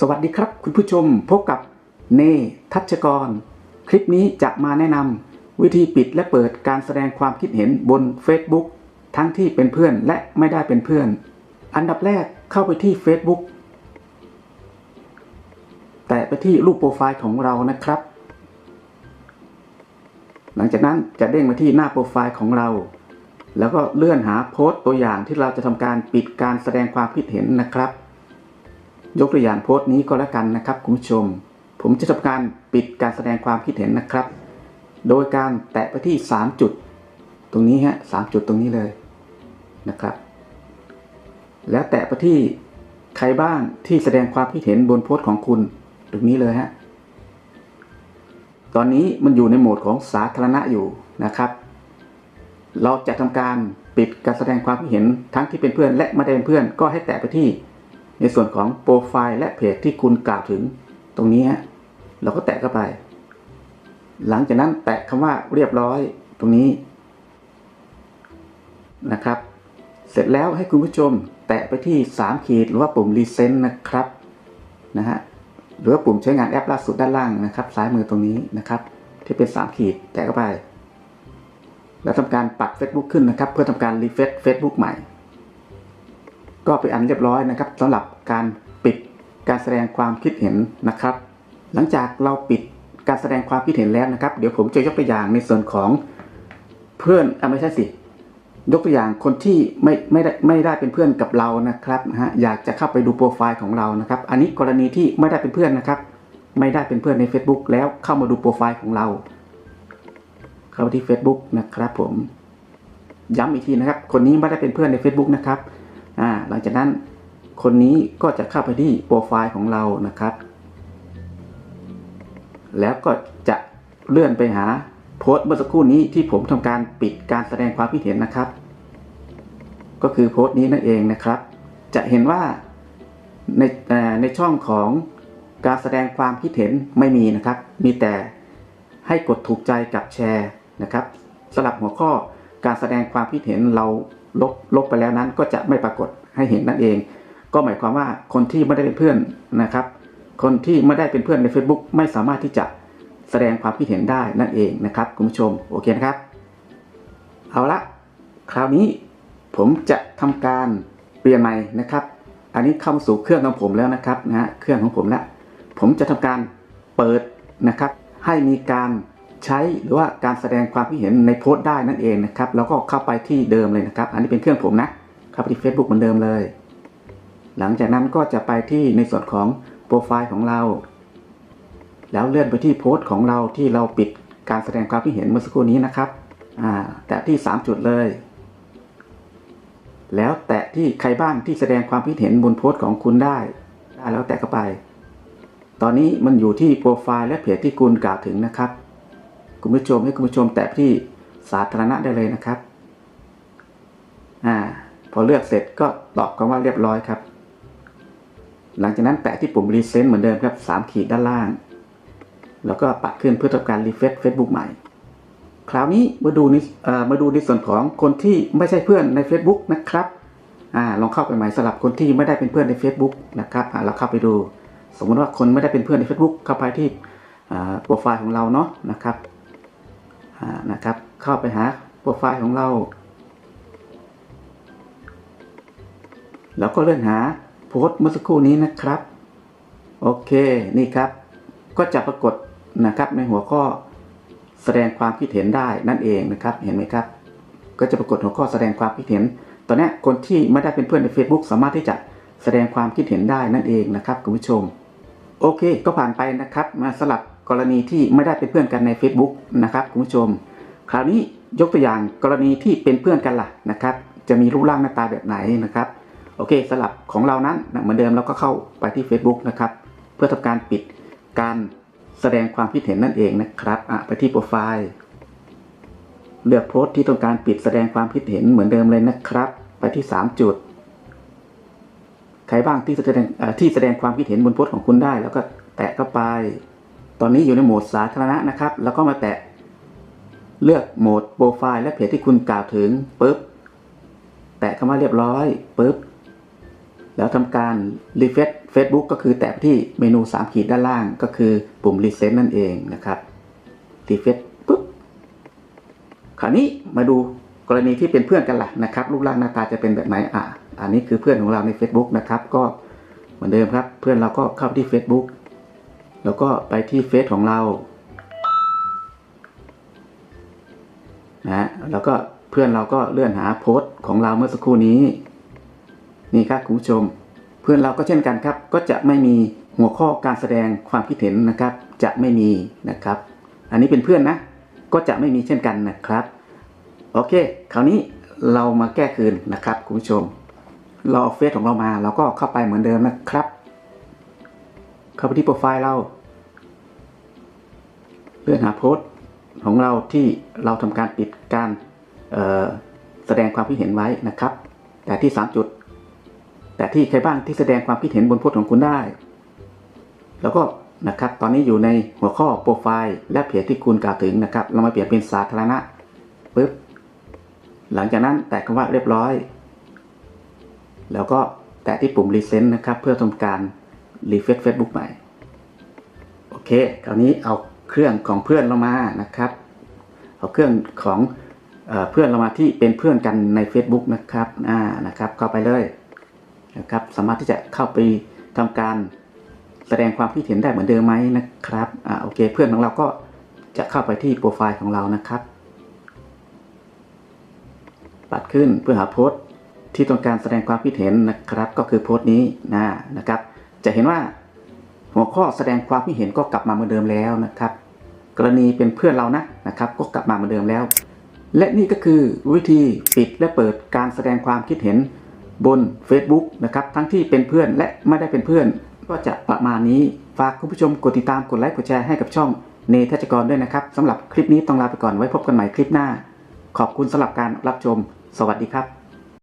สวัสดีครับ คุณผู้ชมพบกับเนทัชกร คลิปนี้จะมาแนะนำวิธีปิดและเปิดการแสดงความคิดเห็นบน Facebook ทั้งที่เป็นเพื่อนและไม่ได้เป็นเพื่อน อันดับแรกเข้าไปที่ Facebook แตะไปที่รูปโปรไฟล์ของเรานะครับ หลังจากนั้นจะเด้งมาที่หน้าโปรไฟล์ของเรา แล้วก็เลื่อนหาโพสต์ตัวอย่างที่เราจะทำการปิดการแสดงความคิดเห็นนะครับ ยกตัวอย่างโพสต์นี้ก็แล้วกันนะครับคุณผู้ชม ผมจะทำการปิดการแสดงความคิดเห็นนะครับ โดยการแตะไปที่ 3 จุด ตรงนี้ฮะสามจุดตรงนี้เลยนะครับ แล้วแตะไปที่ใครบ้างที่แสดงความคิดเห็นบนโพสต์ของคุณตรงนี้เลยฮะตอนนี้มันอยู่ในโหมดของสาธารณะอยู่นะครับ เราจะทำการปิดการแสดงความคิดเห็นทั้งที่เป็นเพื่อนและไม่ได้เป็นเพื่อนก็ให้แตะไปที่ ในส่วนของโปรไฟล์และเพจที่คุณกล่าวถึงตรงนี้ฮะเราก็แตะเข้าไป หลังจากนั้นแตะคำว่าเรียบร้อยตรงนี้นะครับ เสร็จแล้วให้คุณผู้ชมแตะไปที่3ขีดหรือว่าปุ่มรีเซนต์นะครับนะฮะหรือว่าปุ่มใช้งานแอปล่าสุดด้านล่างนะครับซ้ายมือตรงนี้นะครับ ที่เป็น 3 ขีดแตะเข้าไป แล้วทำการปัด Facebook ขึ้นนะครับ เพื่อทำการรีเฟซ Facebook ใหม่ ก็เป็นอันเรียบร้อยนะครับสำหรับการปิดการแสดงความคิดเห็นนะครับ หลังจากเราปิดการแสดงความคิดเห็นแล้วนะครับ เดี๋ยวผมจะยกตัวอย่างในส่วนของเพื่อนอะไม่ใช่สิยกตัวอย่างคนที่ไม่ไม่ได้ไม่ได้เป็นเพื่อนกับเรานะครับนะฮะอยากจะเข้าไปดูโปรไฟล์ของเรานะครับ อันนี้กรณีที่ไม่ได้เป็นเพื่อนนะครับ ไม่ได้เป็นเพื่อนใน Facebook แล้วเข้ามาดูโปรไฟล์ของเรา เข้าไปที่ Facebook นะครับ ผมย้ำอีกทีนะครับ คนนี้ไม่ได้เป็นเพื่อนใน Facebook นะครับ อ่าหลังจากนั้นคนนี้ก็จะเข้าไปที่โปรไฟล์ของเรานะครับ แล้วก็จะเลื่อนไปหาโพสต์เมื่อสักครู่นี้ที่ผมทำการปิดการแสดงความคิดเห็นนะครับ ก็คือโพสต์นี้นั่นเองนะครับ จะเห็นว่าในในช่องของการแสดงความคิดเห็นไม่มีนะครับ มีแต่ให้กดถูกใจกับแชร์นะครับสลับหัวข้อการแสดงความคิดเห็นเรา ลบลบไปแล้วนั้นก็จะไม่ปรากฏให้เห็นนั่นเอง ก็หมายความว่าคนที่ไม่ได้เป็นเพื่อนนะครับ คนที่ไม่ได้เป็นเพื่อนใน Facebook ไม่สามารถที่จะแสดงความคิดเห็นได้นั่นเองนะครับคุณผู้ชมโอเคนะครับ เอาละคราวนี้ผมจะทำการเปลี่ยนใหม่นะครับ อันนี้เข้าสู่เครื่องของผมแล้วนะครับนะฮะเครื่องของผมแล้วผมจะทำการเปิดนะครับ ให้มีการ ใช้หรือว่าการแสดงความคิดเห็นในโพสต์ได้นั่นเองนะครับ แล้วก็เข้าไปที่เดิมเลยนะครับ อันนี้เป็นเครื่องผมนะเข้าไปที่ Facebook เหมือนเดิมเลย หลังจากนั้นก็จะไปที่ในส่วนของโปรไฟล์ของเรา แล้วเลื่อนไปที่โพสต์ของเราที่เราปิดการแสดงความคิดเห็นเมื่อสักครู่นี้นะครับแตะที่ 3 จุดเลย แล้วแตะที่ใครบ้างที่แสดงความคิดเห็นบนโพสต์ของคุณได้ได้แล้วแตะเข้าไป ตอนนี้มันอยู่ที่โปรไฟล์และเพจที่คุณกล่าวถึงนะครับ คุณผู้ชมให้คุณผู้ชมแตะที่สาธารณะได้เลยนะครับอ่าพอเลือกเสร็จก็ตอบคำว่าเรียบร้อยครับ หลังจากนั้นแตะที่ปุ่มรีเซนต์เหมือนเดิมครับ3ขีดด้านล่าง แล้วก็ปัดขึ้นเพื่อทำการรีเฟซ Facebook ใหม่ คราวนี้มาดูในมาดูในส่วนของคนที่ไม่ใช่เพื่อนใน Facebook นะครับอ่าลองเข้าไปใหม่สำหรับคนที่ไม่ได้เป็นเพื่อนใน Facebook นะครับอ่าเราเข้าไปดู สมมติว่าคนไม่ได้เป็นเพื่อนใน Facebook เข้าไปที่โปรไฟล์ของเราเนาะนะครับ นะครับ เข้าไปหาโปรไฟล์ของเรา แล้วก็เลื่อนหาโพสต์เมื่อสักครู่นี้นะครับ โอเคนี่ครับ ก็จะปรากฏนะครับในหัวข้อแสดงความคิดเห็นได้นั่นเองนะครับ เห็นไหมครับ ก็จะปรากฏหัวข้อแสดงความคิดเห็น ตอนนี้คนที่ไม่ได้เป็นเพื่อนใน Facebook สามารถที่จะแสดงความคิดเห็นได้นั่นเองนะครับคุณผู้ชม โอเค ก็ผ่านไปนะครับมาสลับ กรณีที่ไม่ได้เป็นเพื่อนกันใน Facebook นะครับคุณผู้ชม คราวนี้ยกตัวอย่างกรณีที่เป็นเพื่อนกันล่ะนะครับ จะมีรูปร่างหน้าตาแบบไหนนะครับโอเคสลับของเรานั้นนะเหมือนเดิมเราก็เข้าไปที่ Facebook นะครับ เพื่อทำการปิดการแสดงความคิดเห็นนั่นเองนะครับอะไปที่โปรไฟล์เลือกโพสต์ที่ต้องการปิดแสดงความคิดเห็นเหมือนเดิมเลยนะครับ ไปที่ 3 จุดใครบ้างที่แสดงที่แสดงความคิดเห็นบนโพสต์ของคุณได้ แล้วก็แตะเข้าไป ตอนนี้อยู่ในโหมดสาธารณะนะครับ แล้วก็มาแตะเลือกโหมดโปรไฟล์และเพจที่คุณกล่าวถึงปุ๊บ แตะคำว่าเรียบร้อยปุ๊บ แล้วทำการรีเฟซ Facebook ก็คือแตะที่เมนู 3 ขีดด้านล่างก็คือปุ่ม Reset นั่นเองนะครับรีเฟซปุ๊บคราวนี้มาดูกรณีที่เป็นเพื่อนกันล่ะนะครับรูปร่างหน้าตาจะเป็นแบบไหนอะอันนี้คือเพื่อนของเราใน Facebook นะครับ ก็เหมือนเดิมครับ เพื่อนเราก็เข้าไปที่ Facebook แล้วก็ไปที่เฟซของเรานะแล้วก็เพื่อนเราก็เลื่อนหาโพสต์ของเราเมื่อสักครู่นี้ นี่ครับคุณผู้ชม เพื่อนเราก็เช่นกันครับ ก็จะไม่มีหัวข้อการแสดงความคิดเห็นนะครับ จะไม่มีนะครับ อันนี้เป็นเพื่อนนะ ก็จะไม่มีเช่นกันนะครับ โอเค คราวนี้เรามาแก้คืนนะครับคุณผู้ชม เราเอาเฟซของเรามา เราก็เข้าไปเหมือนเดิมนะครับ เข้าไปที่โปรไฟล์เรา เลื่อนหาโพสต์ของเราที่เราทำการปิดการแสดงความคิดเห็นไว้นะครับ แต่ที่ 3 จุด แต่ที่ใครบ้างที่แสดงความคิดเห็นบนโพสต์ของคุณได้ แล้วก็นะครับ ตอนนี้อยู่ในหัวข้อโปรไฟล์และเพจที่คุณกล่าวถึงนะครับ เรามาเปลี่ยนเป็นสาธารณะปึ๊บหลังจากนั้นแตะคำว่าเรียบร้อย แล้วก็แตะที่ปุ่มรีเซนต์นะครับ เพื่อทำการรีเฟซเฟซบุ๊กใหม่ โอเค คราวนี้เอา เครื่องของเพื่อนเรามานะครับ เอาเครื่องของเพื่อนเรามาที่เป็นเพื่อนกันใน Facebook นะครับอ่านะครับ เข้าไปเลยนะครับ สามารถที่จะเข้าไปทำการแสดงความคิดเห็นได้เหมือนเดิมไหมนะครับอ่าโอเค เพื่อนของเราก็จะเข้าไปที่โปรไฟล์ของเรานะครับ ปัดขึ้นเพื่อหาโพสต์ที่ต้องการแสดงความคิดเห็นนะครับ ก็คือโพสต์นี้นะนะครับ จะเห็นว่า หัวข้อแสดงความคิดเห็นก็กลับมาเหมือนเดิมแล้วนะครับ กรณีเป็นเพื่อนเรานะนะครับ ก็กลับมาเหมือนเดิมแล้ว และนี่ก็คือวิธีปิดและเปิดการแสดงความคิดเห็นบน Facebook นะครับ ทั้งที่เป็นเพื่อนและไม่ได้เป็นเพื่อน ก็จะประมาณนี้ ฝากคุณผู้ชมกดติดตามกดไลค์กดแชร์ให้กับช่องเนทัชกรด้วยนะครับสำหรับคลิปนี้ต้องลาไปก่อนไว้พบกันใหม่คลิปหน้า ขอบคุณสำหรับการรับชม สวัสดีครับ